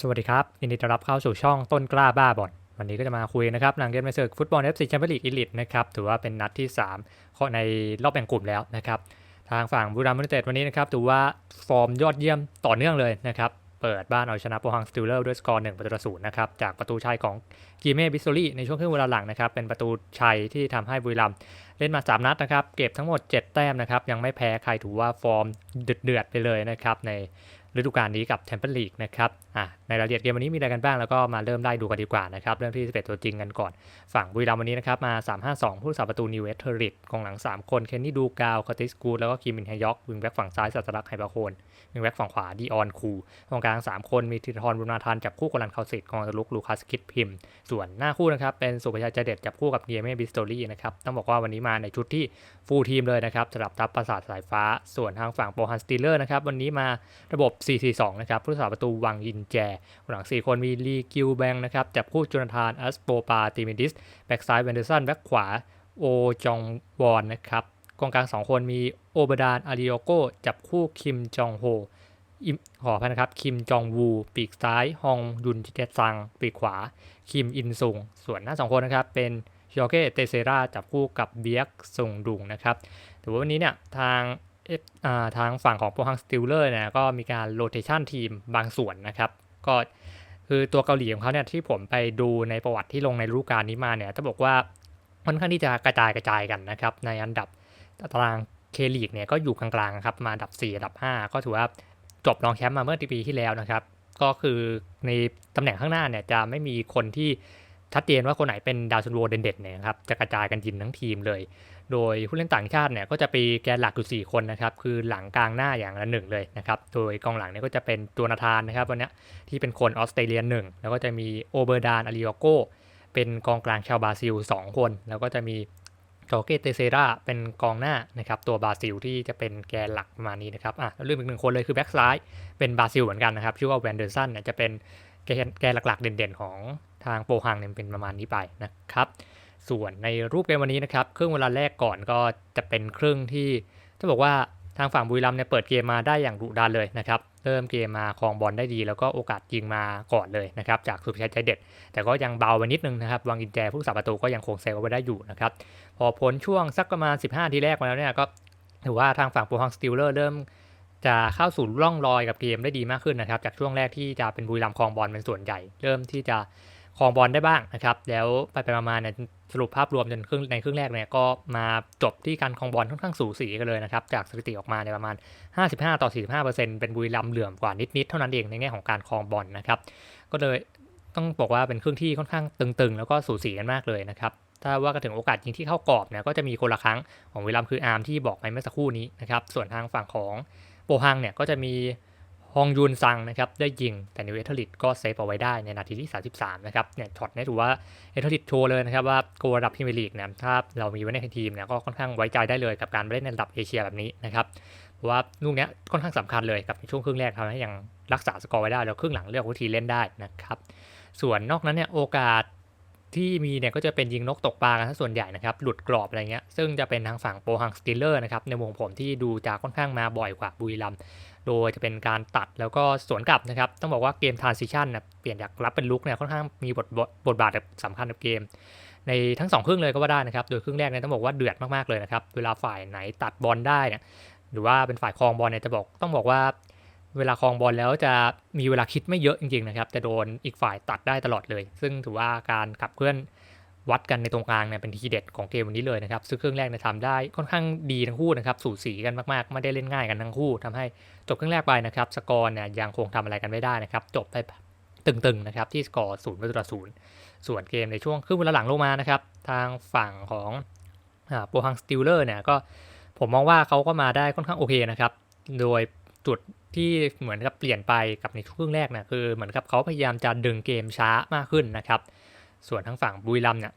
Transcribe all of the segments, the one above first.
สวัสดีครับยินดีต้อนรับเข้าสู่ช่องต้นกล้าบ้าบอลวันนี้ก็จะมาคุยนะครับหลังเกมในศึกฟุตบอล FC แชมเปี้ยนลีกอีลิทนะครับถือว่าเป็นนัดที่3ข้อในรอบแบ่งกลุ่มแล้วนะครับทางฝั่งบุรีรัมย์ยูไนเต็ดวันนี้นะครับถือว่าฟอร์มยอดเยี่ยมต่อเนื่องเลยนะครับเปิดบ้านเอาชนะโปรฮังสติลเลอร์ด้วยสกอร์1ประตูต่อศูนย์นะครับจากประตูชัยของกีเม่บิสโซลี่ในช่วงครึ่งเวลาหลังนะครับเป็นประตูชัยที่ทำให้บุรีรัมย์เล่นมา 3 นัดนะครับเก็บทั้งหมด 7 แต้มนะครับยังไม่แพ้ใครถือว่าฟอร์มเดือดๆไปเลยนะครับใน ฤดูกาลนี้กับแชมเปี้ยนลีกนะครับอะในรายละเอียดเกมวันนี้มีอะไรกันบ้างแล้วก็มาเริ่มไล่ดูกันดีกว่านะครับเริ่มที่11ตัวจริงกันก่อน ฝั่งบุรีรัมย์วันนี้นะครับมา 3-5-2 ผู้รักษาประตูนิวเวสเทอริตกองหลัง 3 คนเคนนี่ดูกาวคาติสกูดแล้วก็คิมินไฮยอกวิงแบ็กฝั่งซ้ายสัตลักษ์ไฮบาโคนวิงแบ็กฝั่งขวาดีออนคูตรงกลาง 3 คนมีธีรทรบุญมาทันจับคู่กับลันคาสิตกองตะลุกลูคัสคิดพิมพ์ส่วนหน้าคู่นะครับเป็นสุภชัยใจเด็ดจับคู่กับเนียเม่บิสโตรี่นะครับต้องบอกว่าวันนี้มาในชุดที่ฟูลทีมเลยนะครับสำหรับทัพปราสาทสายฟ้า ส่วนทางฝั่งโปรฮันสตีเลอร์นะครับวันนี้มาระบบ4-4-2 นะครับผู้รักษาประตูวังยินแจหลัง 4 คนมีลีกิวแบงนะครับจับคู่จูนาธานอัสโปปาติมิดิส แบ็กซ้ายเวนเดอร์สันแบ็กขวาโอจองวอนนะครับกองกลาง 2 คนมีโอบดานอาริโอโกจับคู่คิมจองโฮอิมขออภัยนะครับ คิมจองวู ปีกซ้าย ฮองยุนจิเตซัง ปีกขวา คิมอินซุง ส่วนหน้า 2 คนนะครับ เป็นยอเกเตเซราจับคู่กับเบียกซุงดุงนะครับ แต่ว่าวันนี้เนี่ยทาง ทางฝั่งของโปรฮังสติลเลอร์เนี่ยก็มีการโรเตชันทีมบางส่วนนะครับ ก็คือตัวเกาหลีของเขาเนี่ยที่ผมไปดูในประวัติที่ลงในฤดูกาลนี้มาเนี่ยต้องบอกว่าค่อนข้างที่จะกระจายกระจายกันนะครับ ในอันดับตารางเคลีกเนี่ยก็อยู่กลางๆครับมาอันดับ 4 อันดับ 5 ก็ถือว่าจบรองแชมป์มาเมื่อปีที่แล้วนะครับ ก็คือในตำแหน่งข้างหน้าเนี่ยจะไม่มีคนที่ชัดเจนว่าคนไหนเป็นดาวซันโวเด่นๆเนี่ยครับจะกระจายกันยินทั้งทีมเลย โดยผู้เล่นต่างชาติเนี่ยก็จะไปแกนหลักอยู่ 4 คนนะครับ คือหลังกลางหน้าอย่างละหนึ่งเลยนะครับ โดยกองหลังเนี่ยก็จะเป็นโจนาธานนะครับวันนี้ที่เป็นคนออสเตรเลียหนึ่งแล้วก็จะมีโอเบอร์ดานอาริโอโกเป็นกองกลางชาวบราซิล 2 คน แล้วก็จะมีโจเกเตเซราเป็นกองหน้านะครับตัวบราซิลที่จะเป็นแกนหลักประมาณนี้นะครับอะแล้วลืมอีกหนึ่งคนเลยคือแบ็กซ้ายเป็นบราซิลเหมือนกันนะครับชื่อว่าแวนเดอร์สันเนี่ยจะเป็นแกนแกนหลักๆ เด่นๆ ของทางโปรฮังเนี่ยเป็นประมาณนี้ไปนะครับ ส่วนในรูปเกมวันนี้นะครับครึ่งเวลาแรกก่อนก็จะเป็นครึ่งที่ต้องบอกว่าทางฝั่งบุรีรัมย์เนี่ยเปิดเกมมาได้อย่างดุดันเลยนะครับ เริ่มเกมมาครองบอลได้ดี แล้วก็โอกาสยิงมาก่อนเลยนะครับ จากสุภชัยใจเด็ด แต่ก็ยังเบาไปนิดนึงนะครับ วางอินแจผู้สาประตูก็ยังคงเซลไว้ได้อยู่นะครับ พอพ้นช่วงสักประมาณ 15 ทีแรกมาแล้วเนี่ยก็ถือว่าทางฝั่งโปรฮังสติลเลอร์เริ่มจะเข้าสู่ร่องรอยกับเกมได้ดีมากขึ้นนะครับ จากช่วงแรกที่จะเป็นบุรีรัมย์ครองบอลเป็นส่วนใหญ่ เริ่มที่จะครองบอลได้บ้างนะครับ แล้วไปไปมาๆเนี่ย สรุปภาพรวมจนครึ่งในครึ่งแรกเนี่ยก็มาจบที่การคองบอลค่อนข้างสูสีกันเลยนะครับ จากสถิติออกมาในยประมาณ 55 ต่อ 45 เป็นบุรีรัมเหลื่อมกว่านิดๆเท่านั้นเองในแง่ของการคองบอลนะครับ ก็เลยต้องบอกว่าเป็นครึ่งที่ค่อนข้างตึงๆ แล้วก็สูสีกันมากเลยนะครับถ้าว่ากันถึงโอกาสยิงที่เข้ากรอบเนี่ยก็จะมีคนละครั้งของบุรีรัมคืออาร์มที่บอกไปเมื่อสักครู่นี้นะครับส่วนทางฝั่งของโปฮังเนี่ยก็จะมี ฮองยุนซังนะครับได้ยิงแต่นิวเอเทอริตก็เซฟเอาไว้ได้ในนาทีที่ 33 นะครับเนี่ยช็อตนี้ถือว่าเอเทอริตโชว์เลยนะครับว่าโกระดับพรีเมียร์ลีกนี่ยถ้าเรามีไว้ในทีมเนี่ยก็ค่อนข้างไว้ใจได้เลยกับการเล่นในระดับเอเชียแบบนี้นะครับเพราะว่าลูกนี้ค่อนข้างสำคัญเลยกับในช่วงครึ่งแรกทำให้ยังรักษาสกอร์ไว้ได้แล้วครึ่งหลังเลือกวิธีเล่นได้นะครับส่วนนอกนั้นเนี่ยโอกาส ที่มีเนี่ยก็จะเป็นยิงนกตกปลากันซะส่วนใหญ่นะครับหลุดกรอบอะไรเงี้ยซึ่งจะเป็นทางฝั่งโปฮังสติลเลอร์นะครับในมุมของผมที่ดูจะค่อนข้างมาบ่อยกว่าบุรีรัมโดยจะเป็นการตัดแล้วก็สวนกลับนะครับต้องบอกว่าเกม transition นะเปลี่ยนจากรับเป็นลุกเนี่ยค่อนข้างมีบทบทบทบาทแบบสำคัญกับเกม ในทั้งสองครึ่งเลยก็ว่าได้นะครับโดยครึ่งแรกเนี่ยต้องบอกว่าเดือดมากๆเลยนะครับเวลาฝ่ายไหนตัดบอลได้เนี่ยหรือว่าเป็นฝ่ายครองบอลเนี่ยจะบอกต้องบอกว่า เวลาครองบอลแล้วจะมีเวลาคิดไม่เยอะจริงๆนะครับจะโดนอีกฝ่ายตัดได้ตลอดเลย ซึ่งถือว่าการขับเคลื่อนวัดกันในตรงกลางเนี่ยเป็นทีเด็ดของเกมวันนี้เลยนะครับ ซึ่งครึ่งแรกเนี่ยทำได้ค่อนข้างดีทั้งคู่นะครับ สูสีกันมากๆ ไม่ได้เล่นง่ายกันทั้งคู่ทำให้จบครึ่งแรกไปนะครับ สกอร์เนี่ยยังคงทำอะไรกันไม่ได้นะครับ จบไปตึงๆนะครับที่สกอร์ศูนย์ประตูต่อศูนย์ส่วนเกมในช่วงครึ่งเวลาหลังลงมานะครับ ทางฝั่งของโปรฮังสติลเลอร์เนี่ยก็ผมมองว่าเขาก็มาได้ค่อนข้างโอเคนะครับ โดย จุดที่เหมือนกับเปลี่ยนไปกับในช่วงครึ่งแรกนี่ยคือเหมือนกับเขาพยายามจะดึงเกมช้ามากขึ้นนะครับ ส่วนทางฝั่งบุรีรัมเนี่ย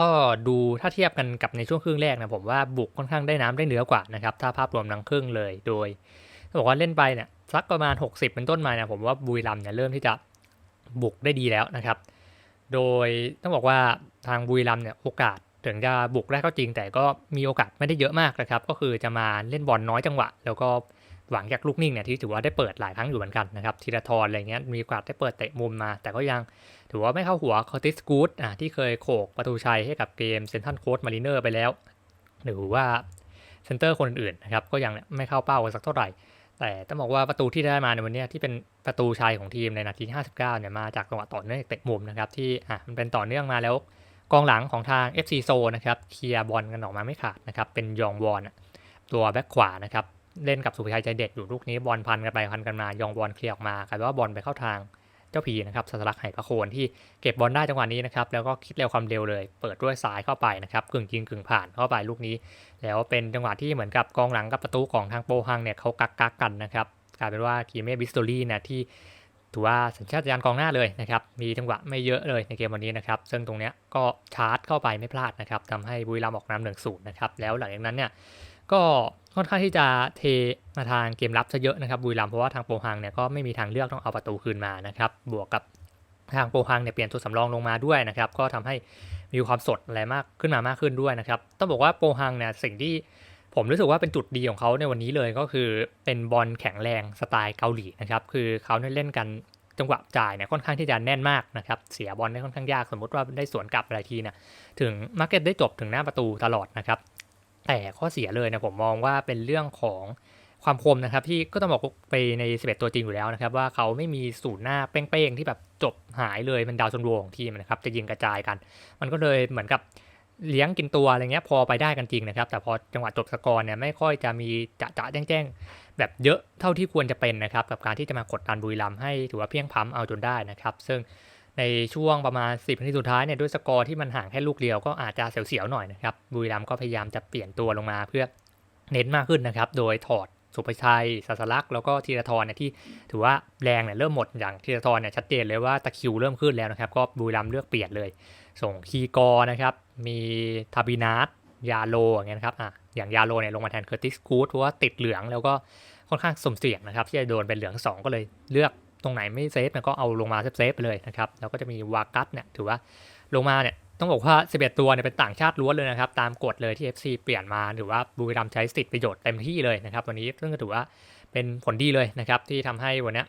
ก็ดูถ้าเทียบกันกับในช่วงครึ่งแรกนะผมว่าบุกค่อนข้างได้น้ำได้เนื้อกว่านะครับถ้าภาพรวมทั้งครึ่งเลยโดยต้องบอกว่าเล่นไปเนี่ยสักประมาณ 60 เป็นต้นมาเนี่ยผมว่าบุรีรัมเนี่ยเริ่มที่จะบุกได้ดีแล้วนะครับ โดยต้องบอกว่าทางบุรีรัมเนี่ยโอกาสถึงจะบุกได้ก็จริง แต่ก็มีโอกาสไม่ได้เยอะมากนะครับ ก็คือจะมาเล่นบอลน้อยจังหวะ แล้วก็ หวังจากลูกนิ่งเนี่ยที่ถือว่าได้เปิดหลายครั้งอยู่เหมือนกันนะครับธีรทรอะไรเงี้ยมีโอกาสได้เปิดเตะมุมมา แต่ก็ยังถือว่าไม่เข้าหัวคอติสกูดอะที่เคยโขกประตูชัยให้กับเกมเซนทันโค้ดมาริเนอร์ไปแล้ว หรือว่าเซนเตอร์คนอื่นๆนะครับก็ยังไม่เข้าเป้าสักเท่าไหร่ แต่ต้องบอกว่าประตูที่ได้มาในวันนี้ที่เป็นประตูชัยของทีมในนาที 59 เนี่ยมาจากจังหวะต่อเนื่องเตะมุมนะครับที่อะมันเป็นต่อเนื่องมาแล้วกองหลังของทาง FC โซนะครับเคลียร์บอลกันออกมาไม่ขาดนะครับเป็นยองวอนตัวแบ็คขวานะครับ เล่นกับสุภชัยใจเด็ดอยู่ลูกนี้บอลพันกันไปพันกันมายองวอนเคลียร์ออกมากลายเป็นว่าบอลไปเข้าทางเจ้าผีนะครับสัสลักไหประโคนที่เก็บบอลได้จังหวะนี้นะครับแล้วก็คิดเร็วความเร็วเลย เปิดด้วยซ้ายเข้าไปนะครับกึ่งยิงกึ่งผ่านเข้าไปลูกนี้ แล้วเป็นจังหวะที่เหมือนกับกองหลังกับประตูของทางโปฮังเนี่ยเขากักกักกันนะครับกลายเป็นว่าคีเม่บิสโตรี่เนี่ยที่ถือว่าสัญชาตญาณกองหน้าเลยนะครับ มีจังหวะไม่เยอะเลยในเกมวันนี้นะครับ ซึ่งตรงเนี้ยก็ชาร์จเข้าไปไม่พลาดนะครับทำให้บุรีรัมย์ออกนำหนึ่งศูนย์นะครับ แล้วหลังจากนั้นเนี่ย ก็ค่อนข้างที่จะเทมาทางเกมรับซะเยอะนะครับบุรีรัมย์เพราะว่าทางโปฮังเนี่ยก็ไม่มีทางเลือกต้องเอาประตูคืนมานะครับบวกกับทางโปฮังเนี่ยเปลี่ยนตัวสำรองลงมาด้วยนะครับก็ทำให้มีความสดอะไรมากขึ้นมามากขึ้นด้วยนะครับต้องบอกว่าโปฮังเนี่ยสิ่งที่ผมรู้สึกว่าเป็นจุดดีของเขาในวันนี้เลยก็คือเป็นบอลแข็งแรงสไตล์เกาหลีนะครับคือเขาเนี่ยเล่นกันจังหวะจ่ายเนี่ยค่อนข้างที่จะแน่นมากนะครับเสียบอลได้ค่อนข้างยากสมมติว่าได้สวนกลับอะไรทีเนี่ยถึงมาร์เก็ตได้จบถึงหน้าประตูตลอดนะครับ แต่ข้อเสียเลยนะผมมองว่าเป็นเรื่องของความคมนะครับ ที่ก็ต้องบอกไปใน 11 ตัวจริงอยู่แล้วนะครับ ว่าเขาไม่มีศูนย์หน้าเป้งๆ ที่แบบจบหายเลยเป็นดาวซันวของทีมนะครับ จะยิงกระจายกัน มันก็เลยเหมือนกับเลี้ยงกินตัวอะไรเงี้ยพอไปได้กันจริงนะครับ แต่พอจังหวะจบสกอร์เนี่ยไม่ค่อยจะมีจะจะแจ้งแจ้งๆแบบเยอะเท่าที่ควรจะเป็นนะครับ กับการที่จะมากดดันบุรีรัมให้ถือว่าเพียงพ้ำเอาจนได้นะครับ ซึ่ง ในช่วงประมาณ 10นาทีสุดท้ายเนี่ยด้วยสกอร์ที่มันห่างแค่ลูกเดียวก็อาจจะเสียวๆหน่อยนะครับบุรีรัมย์ก็พยายามจะเปลี่ยนตัวลงมาเพื่อเน้นมากขึ้นนะครับ โดยถอดสุภชัยสัสลักษ์แล้วก็ธีรทรเนี่ยที่ถือว่าแรงเนี่ยเริ่มหมดอย่างธีรทรเนี่ยชัดเจนเลยว่าตะคิวเริ่มขึ้นแล้วนะครับ ก็บุรีรัมย์เลือกเปลี่ยนเลย ส่งคีกอร์นะครับ มีทาบินาสยาโลอย่างเงี้ยนะครับอะอย่างยาโลเนี่ยลงมาแทนเคอร์ติสกูดเพราะว่าติดเหลืองแล้วก็ค่อนข้างสมเสี่ยงนะครับ ที่จะโดนเป็นเหลือง 2 ก็เลยเลือก ตรงไหนไม่เซฟเนี่ยก็เอาลงมาเซฟๆไปเลยนะครับแล้วก็จะมีวากัสเนี่ยถือว่าลงมาเนี่ยต้องบอกว่า 11 ตัวเนี่ยเป็นต่างชาติล้วนเลยนะครับตามกฎเลยที่ FC เปลี่ยนมาหรือว่าบุรีรัมย์ใช้สิทธิประโยชน์เต็มที่เลยนะครับวันนี้ซึ่งก็ถือว่าเป็นผลดีเลยนะครับที่ทำให้วันนี้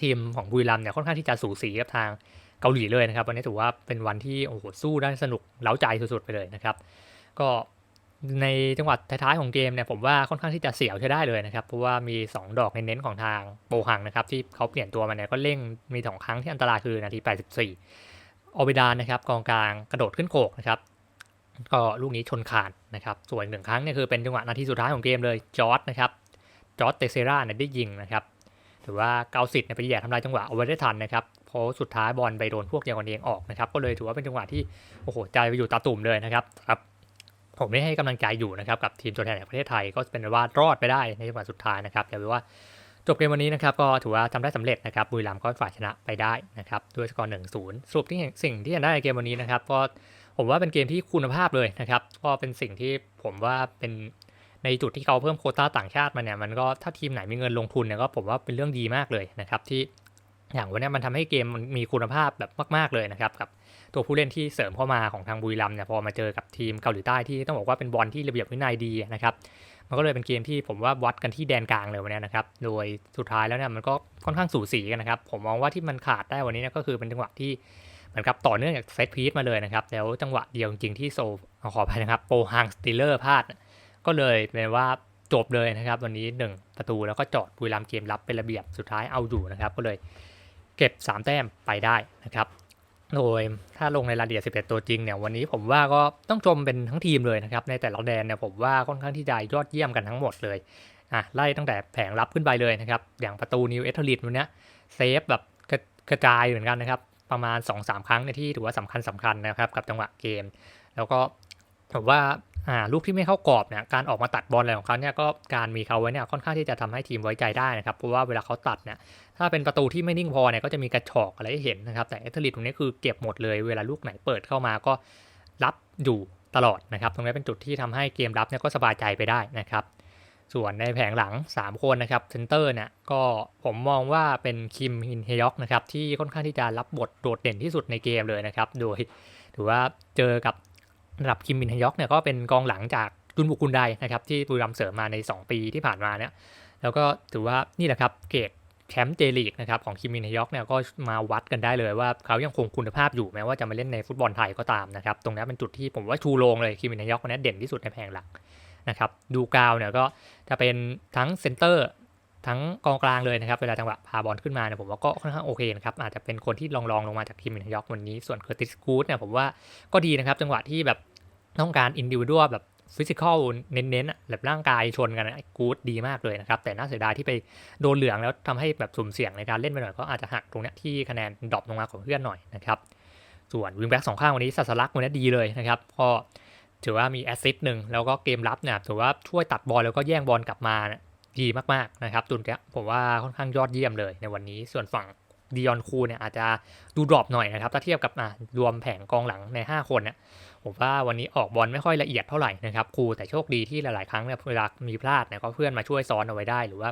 ทีมของบุรีรัมย์เนี่ยค่อนข้างที่จะสูสีกับทางเกาหลีเลยนะครับวันนี้ถือว่าเป็นวันที่โอ้โหสู้ได้สนุกเล้าใจสุดๆไปเลยนะครับก็ ในจังหวัดท้ายๆของเกมเนี่ยผมว่าค่อนข้างที่จะเสียวใช้ได้เลยนะครับ เพราะว่ามี 2 ดอกเน้นๆของทางโปหังนะครับที่เขาเปลี่ยนตัวมาเนี่ยก็เร่งมีสองครั้งที่อันตรายคือนาที 84ออเบดานนะครับกองกลางกระโดดขึ้นโขกนะครับก็ลูกนี้ชนคานนะครับส่วนหนึ่งครั้งเนี่ยคือเป็นจังหวะนาทีสุดท้ายของเกมเลยจอร์ดนะครับจอร์ดเตเซราเนี่ยได้ยิงนะครับถือว่าเกาสิทธิ์เนี่ยไปแย่ทำลายจังหวะเอาไว้ได้ทันนะครับเพราะสุดท้ายบอลไปโดนพวกเดียวกันเองออกนะครับก็เลยถือว่าเป็นจังหวะที่โอ้โหใจไปอยู่ตาตุ่มเลยนะครับครับ ผมได้ให้กำลังใจอยู่นะครับกับทีมตัวแทนแห่งประเทศไทยก็เป็นว่ารอดไปได้ในจังหวะสุดท้ายนะครับอย่าไปว่าจบเกมวันนี้นะครับก็ถือว่าทำได้สำเร็จนะครับบุรีรัมย์ก็ฝ่ายชนะไปได้นะครับด้วยสกอร์หนึ่งศูนย์สรุปที่สิ่งที่เห็นได้ในเกมวันนี้นะครับก็ผมว่าเป็นเกมที่คุณภาพเลยนะครับก็เป็นสิ่งที่ผมว่าเป็นในจุดที่เขาเพิ่มโคต้าต่างชาติมาเนี่ยมันก็ถ้าทีมไหนมีเงินลงทุนเนี่ยก็ผมว่าเป็นเรื่องดีมากเลยนะครับที่ อย่างวันนี้มันทำให้เกมมันมีคุณภาพแบบมากๆเลยนะครับกับตัวผู้เล่นที่เสริมเข้ามาของทางบุรีรัมย์เนี่ยพอมาเจอกับทีมเกาหลีใต้ที่ต้องบอกว่าเป็นบอลที่ระเบียบวินัยดีนะครับมันก็เลยเป็นเกมที่ผมว่าวัดกันที่แดนกลางเลยวันนี้นะครับ โดยสุดท้ายแล้วเนี่ยมันก็ค่อนข้างสูสีกันนะครับ ผมมองว่าที่มันขาดได้วันนี้เนี่ยก็คือเป็นจังหวะที่เหมือนกับต่อเนื่องจากเซตพีซมาเลยนะครับ แล้วจังหวะเดียวจริงที่โซขออภัยนะครับโปฮังสติลเลอร์พลาด ก็เลยเป็นว่าจบเลยนะครับ วันนี้ 1 ประตูแล้วก็จอดบุรีรัมย์เกมรับเป็นระเบียบสุดท้ายเอาอยู่นะครับ ก็เลย เก็บ 3 แต้มไปได้นะครับ โดยถ้าลงในรายละเอียด 11 ตัวจริงเนี่ยวันนี้ผมว่าก็ต้องชมเป็นทั้งทีมเลยนะครับ ในแต่ละแดนเนี่ยผมว่าค่อนข้างที่จะยอดเยี่ยมกันทั้งหมดเลยอะไล่ตั้งแต่แผงรับขึ้นไปเลยนะครับ อย่างประตูนิวเอทลิตวันเนี้ยเซฟแบบกระกระจายเหมือนกันนะครับ ประมาณ 2-3 ครั้งในที่ถือว่าสำคัญสำคัญนะครับ กับจังหวะเกม แล้วก็ผมว่า อ่าลูกที่ไม่เข้ากรอบเนี่ยการออกมาตัดบอลอะไรของเขาเนี่ยก็การมีเขาไว้เนี่ยค่อนข้างที่จะทำให้ทีมไว้ใจได้นะครับเพราะว่าเวลาเขาตัดเนี่ยถ้าเป็นประตูที่ไม่นิ่งพอเนี่ยก็จะมีกระชอกอะไรให้เห็นนะครับแต่เอทลิตตรงนี้คือเก็บหมดเลยเวลาลูกไหนเปิดเข้ามาก็รับอยู่ตลอดนะครับตรงนี้เป็นจุดที่ทำให้เกมรับเนี่ยก็สบายใจไปได้นะครับส่วนในแผงหลัง 3 คนนะครับเซนเตอร์เนี่ยก็ผมมองว่าเป็นคิมฮินเฮยอกนะครับที่ค่อนข้างที่จะรับบทโดดเด่นที่สุดในเกมเลยนะครับโดยถือว่าเจอกับ ระดับคิมมินฮยอกเนี่ยก็เป็นกองหลังจากจุนบุกุนไดนะครับที่บุรีรัมเสริมมาใน 2 ปีที่ผ่านมาเนี่ยแล้วก็ถือว่านี่แหละครับเกรดแชมป์เจลีกนะครับของคิมมินฮยอกเนี่ยก็มาวัดกันได้เลยว่าเขายังคงคุณภาพอยู่แม้ว่าจะมาเล่นในฟุตบอลไทยก็ตามนะครับตรงนี้เป็นจุดที่ผมว่าชูโรงเลยคิมมินฮยอกคนนี้เด่นที่สุดในแผงหลักนะครับดูกาวเนี่ยก็จะเป็นทั้งเซนเตอร์ ทั้งกองกลางเลยนะครับ เวลาจังหวะพาบอลขึ้นมาเนี่ยผมว่าก็ค่อนข้างโอเคนะครับ อาจจะเป็นคนที่ลองๆลงมาจากทีมมินยอกวันนี้ ส่วนเคอร์ติสกูดเนี่ยผมว่าก็ดีนะครับ จังหวะที่แบบต้องการอินดิวดัวแบบฟิสิกอลเน้นๆแบบร่างกายชนกันกูดดีมากเลยนะครับ แต่น่าเสียดายที่ไปโดนเหลืองแล้วทำให้แบบสุ่มเสี่ยงในการเล่นไปหน่อยก็อาจจะหักตรงเนี้ยที่คะแนนดรอปลงมาของเพื่อนหน่อยนะครับส่วนวิงแบ็กสองข้างวันนี้สัสลักวันนี้ดีเลยนะครับก็ถือว่ามีแอสซิสต์หนึ่งแล้วก็เกมรับเนี่ยถือว่าช่วยตัดบอลแล้วก็แย่งบอลกลับมาเนี่ย ดีมากๆนะครับตุนเนี้ยผมว่าค่อนข้างยอดเยี่ยมเลยในวันนี้ส่วนฝั่งดิออนคูเนี่ยอาจจะดูดรอปหน่อยนะครับ ถ้าเทียบกับอะรวมแผงกองหลังใน 5 คนเนี่ยผมว่าวันนี้ออกบอลไม่ค่อยละเอียดเท่าไหร่นะครับครูแต่โชคดีที่หลาย ๆ ครั้งเนี่ยเวลามีพลาดเนี่ยก็เพื่อนมาช่วยซ้อนเอาไว้ได้หรือว่า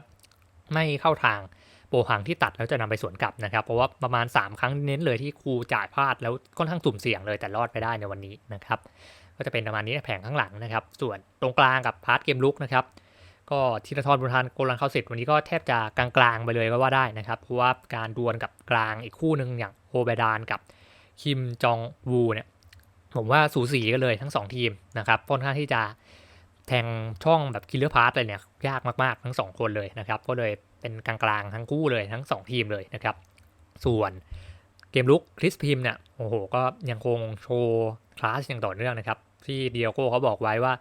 ไม่เข้าทางโปรหังที่ตัดแล้วจะนำไปสวนกลับนะครับ เพราะว่าประมาณ 3 ครั้งเน้นเลยที่ครูจ่ายพลาดแล้วค่อนข้างสุ่มเสี่ยงเลยแต่รอดไปได้ในวันนี้นะครับก็จะเป็นประมาณนี้แผงข้างหลังนะครับ ส่วนตรงกลางกับพาร์ทเกมลุกนะครับ ก็ธีรทรบุญทานโกลันเข้าเสร็จวันนี้ก็แทบจะกลางๆไปเลยก็ว่าได้นะครับ เพราะว่าการดวลกับกลางอีกคู่หนึ่งอย่างโฮเบดานกับคิมจองวูเนี่ยผมว่าสูสีกันเลยทั้ง 2 ทีมนะครับค่อนข้างที่จะแทงช่องแบบคิลเลอร์พาร์ตเลยเนี่ยยากมากๆทั้ง 2 คนเลยนะครับ ก็เลยเป็นกลางๆทั้งคู่เลยทั้ง 2 ทีมเลยนะครับ ส่วนเกมลุกคริสพิมเนี่ยโอ้โห ก็ยังคงโชว์คลาสอย่างต่อเนื่องนะครับ ที่เดียโก้เขาบอกไว้ว่า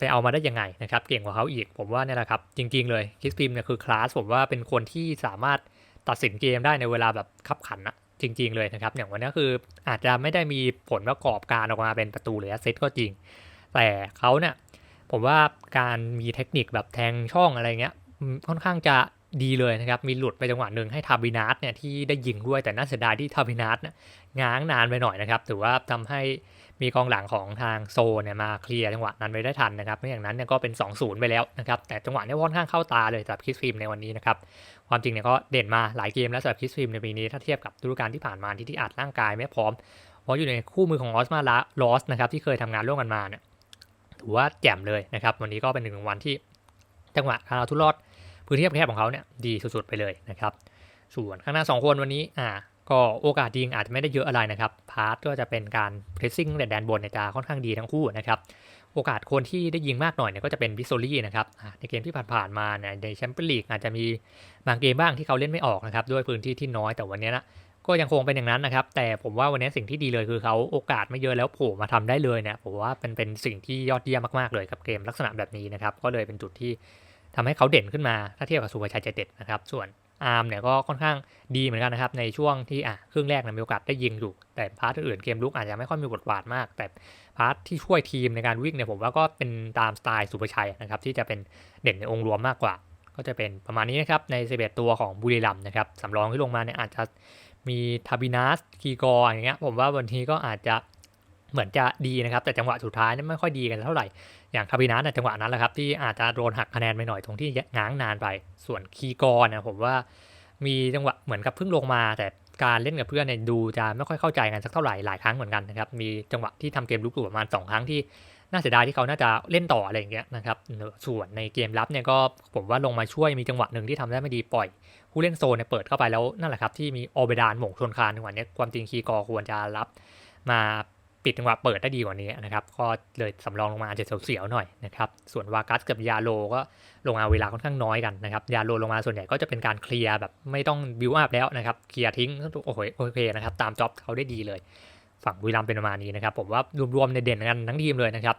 ไปเอามาได้ยังไงนะครับเก่งกว่าเขาอีก ผมว่าเนี่ยแหละครับ จริง ๆ เลยคิสพิมเนี่ยคือคลาสผมว่าเป็นคนที่สามารถตัดสินเกมได้ในเวลาแบบขับขันอะจริง ๆ เลยนะครับ อย่างวันนี้คืออาจจะไม่ได้มีผลประกอบการออกมาเป็นประตูหรือแอสเซทก็จริง แต่เขาเนี่ยผมว่าการมีเทคนิคแบบแทงช่องอะไรเงี้ยค่อนข้างจะดีเลยนะครับ มีหลุดไปจังหวะหนึ่งให้ทาบินัสเนี่ยที่ได้ยิงด้วยแต่น่าเสียดายที่ทาบินัสเนี่ยง้างนานไปหน่อยนะครับ ถือว่าทำให้ มีกองหลังของทางโซเนี่ยมาเคลียร์จังหวะนั้นไว้ได้ทันนะครับไม่อย่างนั้นเนี่ยก็เป็น 2-0 ไปแล้วนะครับแต่จังหวะนี้ค่อนข้างเข้าตาเลยสำหรับคิสฟิล์มในวันนี้นะครับความจริงเนี่ยก็เด่นมาหลายเกมแล้วสำหรับคิสฟิล์มในปีนี้ถ้าเทียบกับฤดูกาลที่ผ่านมาที่ที่อาจร่างกายไม่พร้อมเพราะอยู่ในคู่มือของออสมาลาลอสนะครับที่เคยทำงานร่วมกันมาเนี่ยถือว่าแจ่มเลยนะครับวันนี้ก็เป็นหนึ่งวันที่จังหวะการาทุรอดพื้นที่แคบของเขาเนี่ยดีสุดๆไปเลยนะครับส่วนข้างหน้า 2 คนวันนี้อ่า ก็โอกาสยิงอาจจะไม่ได้เยอะอะไรนะครับ พาร์ทก็จะเป็นการเพรสซิ่งในแดนบนในจะค่อนข้างดีทั้งคู่นะครับ โอกาสคนที่ได้ยิงมากหน่อยเนี่ยก็จะเป็นบิโซลี่นะครับ ในเกมที่ผ่านๆมาเนี่ยในแชมเปี้ยนลีกอาจจะมีบางเกมบ้างที่เขาเล่นไม่ออกนะครับ ด้วยพื้นที่ที่น้อยแต่วันนี้นะก็ยังคงเป็นอย่างนั้นนะครับ แต่ผมว่าวันนี้สิ่งที่ดีเลยคือเขาโอกาสไม่เยอะแล้วโผล่มาทำได้เลยเนี่ยผมว่าเป็นเป็นสิ่งที่ยอดเยี่ยมมากๆเลยกับเกมลักษณะแบบนี้นะครับ ก็เลยเป็นจุดที่ทำให้เขาเด่นขึ้นมาถ้าเทียบกับสุภชัยใจเด็ดนะครับ ส่วน อาร์มเนี่ยก็ค่อนข้างดีเหมือนกันนะครับในช่วงที่อะครึ่งแรกนะมีโอกาสได้ยิงอยู่ แต่พาร์ทอื่นเกมลุกอาจจะไม่ค่อยมีบทบาทมาก แต่พาร์ทที่ช่วยทีมในการวิ่งเนี่ยผมว่าก็เป็นตามสไตล์สุภชัยนะครับที่จะเป็นเด่นในองค์รวมมากกว่า ก็จะเป็นประมาณนี้นะครับใน11ตัวของบุรีรัมย์นะครับสำรองที่ลงมาเนี่ยอาจจะมีทาบินัสคีกออย่างเงี้ยผมว่าวันนี้ก็อาจจะ เหมือนจะดีนะครับ แต่จังหวะสุดท้ายนี่ไม่ค่อยดีกันเท่าไหร่ อย่างทาบินัสจังหวะนั้นแหละครับที่อาจจะโดนหักคะแนนไปหน่อยตรงที่ง้างนานไป ส่วนคีกร์นี่ยผมว่ามีจังหวะเหมือนกับเพิ่งลงมา แต่การเล่นกับเพื่อนเนี่ยดูจะไม่ค่อยเข้าใจกันสักเท่าไหร่หลายครั้งเหมือนกันนะครับมีจังหวะที่ทำเกมลุกอยู่ประมาณ2ครั้งที่น่าเสียดายที่เขาน่าจะเล่นต่ออะไรอย่างเงี้ยนะครับ ส่วนในเกมรับเนี่ยก็ผมว่าลงมาช่วยมีจังหวะหนึ่งที่ทำได้ไม่ดีปล่อย ผู้เล่นโซนเนี่ยเปิดเข้าไปแล้วนั่นแหละครับที่มีออเบดานหม่งชนคานในวันนี้ความจริงคีกอควรจะรับมา ปิดจังหวะเปิดได้ดีกว่านี้นะครับ ก็เลยสำรองลงมาจะเสียวๆหน่อยนะครับ ส่วนวากัสกับยาโลก็ลงมาเวลาค่อนข้างน้อยกันนะครับ ยาโลลงมาส่วนใหญ่ก็จะเป็นการเคลียร์แบบไม่ต้องบิวอัพแล้วนะครับ เคลียร์ทิ้งโอ้โหโอเคนะครับ ตามจ็อบเขาได้ดีเลย ฝั่งบุรีรัมเป็นประมาณนี้นะครับ ผมว่ารวมๆในเด่นกันทั้งทีมเลยนะครับ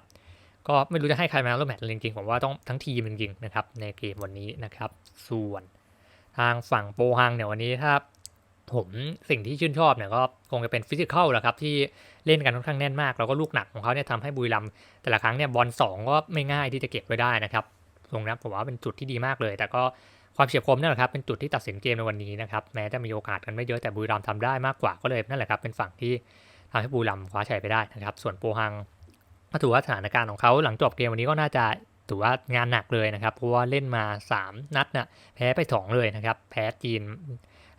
ก็ไม่รู้จะให้ใครมาแล้วแมตช์จริงๆผมว่าต้องทั้งทีมจริงๆนะครับในเกมวันนี้นะครับ ส่วนทางฝั่งโปฮังเนี่ยวันนี้ถ้า ผมสิ่งที่ชื่นชอบเนี่ยก็คงจะเป็นฟิสิกอลแหละครับ ที่เล่นกันค่อนข้างแน่นมาก แล้วก็ลูกหนักของเขาเนี่ยทำให้บุรีรัมแต่ละครั้งเนี่ยบอลสองก็ไม่ง่ายที่จะเก็บไว้ได้นะครับตรงนั้นผมว่าเป็นจุดที่ดีมากเลย แต่ก็ความเฉียบคมนั่นแหละครับเป็นจุดที่ตัดสินเกมในวันนี้นะครับแม้จะมีโอกาสกันไม่เยอะแต่บุรีรัมย์ทำได้มากกว่าก็เลยนั่นแหละครับเป็นฝั่งที่ทำให้บุรีรัมคว้าชัยไปได้นะครับ ส่วนโปฮังก็ถือว่าสถานการณ์ของเขาหลังจบเกมวันนี้ก็น่าจะถือว่างานหนักเลยนะครับเพราะว่าเล่นมา 3 นัดนะ่ะแพ้ไป 2 เลยนะครับแพ้จีน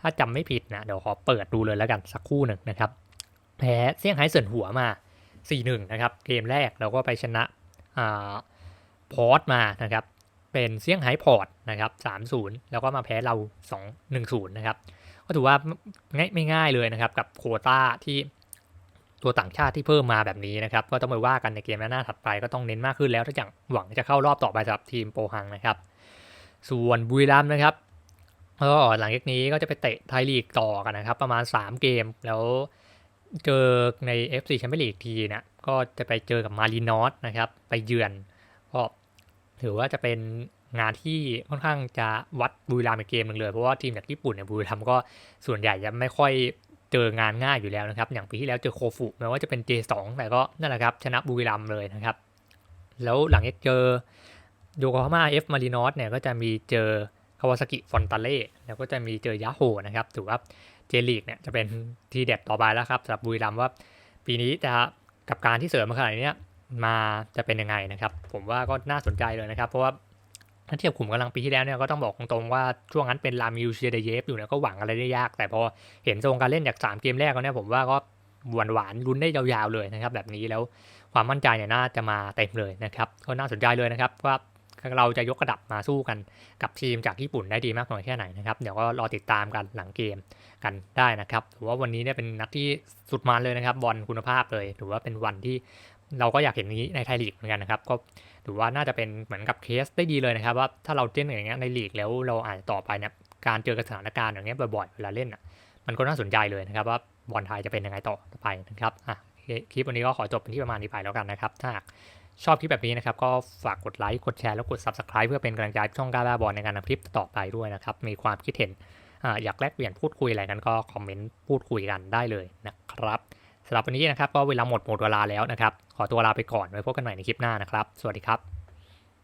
ถ้าจำไม่ผิดนะ เดี๋ยวขอเปิดดูเลยแล้วกันสักคู่หนึ่งนะครับ แพ้เซี่ยงไฮ้เสินหัวมา 4-1 นะครับ เกมแรกเราก็ไปชนะพอร์ตมานะครับ เป็นเซี่ยงไฮ้พอร์ตนะครับ 3-0 แล้วก็มาแพ้เรา 2-1-0 นะครับ ก็ถือว่าง่ายไม่ง่ายเลยนะครับ กับโคต้าที่ตัวต่างชาติที่เพิ่มมาแบบนี้นะครับ ก็ต้องไปว่ากันในเกมหน้าถัดไปก็ต้องเน้นมากขึ้นแล้ว ถ้าอย่างหวังจะเข้ารอบต่อไปสำหรับทีมโปฮังนะครับ ส่วนบุรีรัมย์นะครับ ก็หลังจากนี้ก็จะไปเตะไทยลีกต่อกันนะครับ ประมาณ 3 เกมแล้วเจอใน FC แชมเปี้ยนลีกทีเนี่ยก็จะไปเจอกับมารีนอสนะครับ ไปเยือนก็ถือว่าจะเป็นงานที่ค่อนข้างจะวัดบุรีรัมย์ในเกมหนึ่งเลย เพราะว่าทีมจากญี่ปุ่นเนี่ยบุรีรัมย์ก็ส่วนใหญ่จะไม่ค่อยเจองานง่ายอยู่แล้วนะครับ อย่างปีที่แล้วเจอโคฟุแม้ว่าจะเป็น J2 แต่ก็นั่นแหละครับชนะบุรีรัมย์เลยนะครับ แล้วหลังจากเจอโยโกฮาม่าเอฟมารีนอสเนี่ยก็จะมีเจอาวาซากิฟอนตาเล่แล้วก็จะมีเจอยาโฮนะครับถือว่าเจลีกเนี่ยจะเป็นทีเด็ดต่อไปแล้วครับสำหรับบุรีรัมว่าปีนี้จะกับการที่เสริมมาขนาดนี้มาจะเป็นยังไงนะครับ ผมว่าก็น่าสนใจเลยนะครับ เพราะว่าถ้าเทียบขุมกำลังปีที่แล้วเนี่ยก็ต้องบอกตรงๆว่าช่วงนั้นเป็นลามิวเชียเดเยฟอยู่เนี่ยก็หวังอะไรได้ยาก แต่พอเห็นทรงการเล่นจาก 3 เกมแรกแล้วเนี่ยผมว่าก็หวานหวานลุ้นได้ยาวๆเลยนะครับ แบบนี้แล้วความมั่นใจเนี่ยน่าจะมาเต็มเลยนะครับก็น่าสนใจเลยนะครับว่า เราจะยกระดับมาสู้กันกับทีมจากญี่ปุ่นได้ดีมากน้อยแค่ไหนนะครับ เดี๋ยวก็รอติดตามกันหลังเกมกันได้นะครับถือว่าวันนี้เนี่ยเป็นนัดที่สุดมันเลยนะครับบอลคุณภาพเลยถือว่าเป็นวันที่เราก็อยากเห็นนี้ในไทยลีกเหมือนกันนะครับ ก็ถือว่าน่าจะเป็นเหมือนกับเคสได้ดีเลยนะครับว่าถ้าเราเล่นอย่างเงี้ยในลีกแล้วเราอาจจะต่อไปเนี่ยการเจอกับสถานการณ์อย่างเงี้ยบ่อยๆเวลาเล่นอะมันก็น่าสนใจเลยนะครับว่าบอลไทยจะเป็นยังไงต่อไปนะครับอะคลิปวันนี้ก็ขอจบเป็นที่ประมาณนี้ไปแล้วกันนะครับ ถ้า ชอบคลิปแบบนี้นะครับ ก็ฝากกดไลค์ กดแชร์ แล้วกด Subscribe เพื่อเป็นกำลังใจช่องกาบ้าบอลในการทำคลิปต่อไปด้วยนะครับ มีความคิดเห็นอยากแลกเปลี่ยนพูดคุยอะไรกันก็คอมเมนต์พูดคุยกันได้เลยนะครับสำหรับวันนี้นะครับก็เวลาหมดหมดเวลาแล้วนะครับ ขอตัวลาไปก่อนไว้พบกันใหม่ในคลิปหน้านะครับ สวัสดีครับ